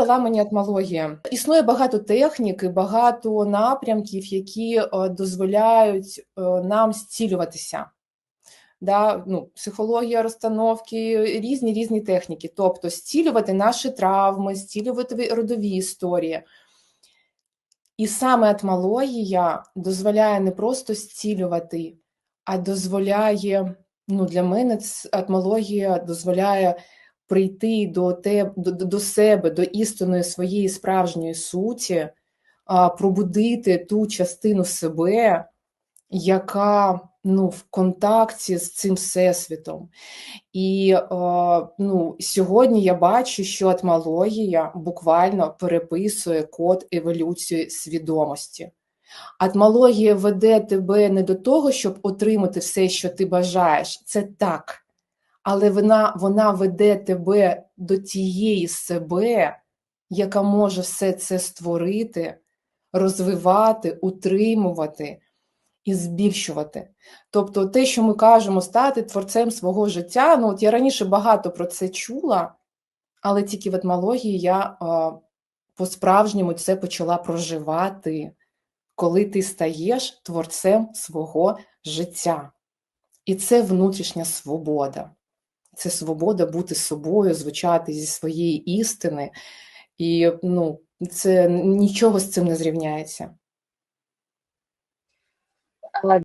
дала мені. Існує багато технік і багато напрямків, які е, дозволяють е, нам зцілюватися. Да, ну, психологія розстановки, різні різні техніки. Тобто зцілювати наші травми, зцілювати родові історії. І саме етмологія дозволяє не просто зцілювати, а дозволяє, ну для мене етмологія дозволяє прийти до тебе, до, до себе, до істинної своєї справжньої суті, пробудити ту частину себе, яка ну, в контакті з цим всесвітом. І ну, сьогодні я бачу, що етмологія буквально переписує код еволюції свідомості. Атмологія веде тебе не до того, щоб отримати все, що ти бажаєш, це так. Але вона вона веде тебе до тієї себе, яка може все це створити, розвивати, утримувати і збільшувати. Тобто, те, що ми кажемо, стати творцем свого життя. Ну, от я раніше багато про це чула, але тільки в етмології я по-справжньому це почала проживати, коли ти стаєш творцем свого життя. І це внутрішня свобода. Це свобода бути собою, звучати зі своєї істини. І ну, це нічого з цим не зрівняється.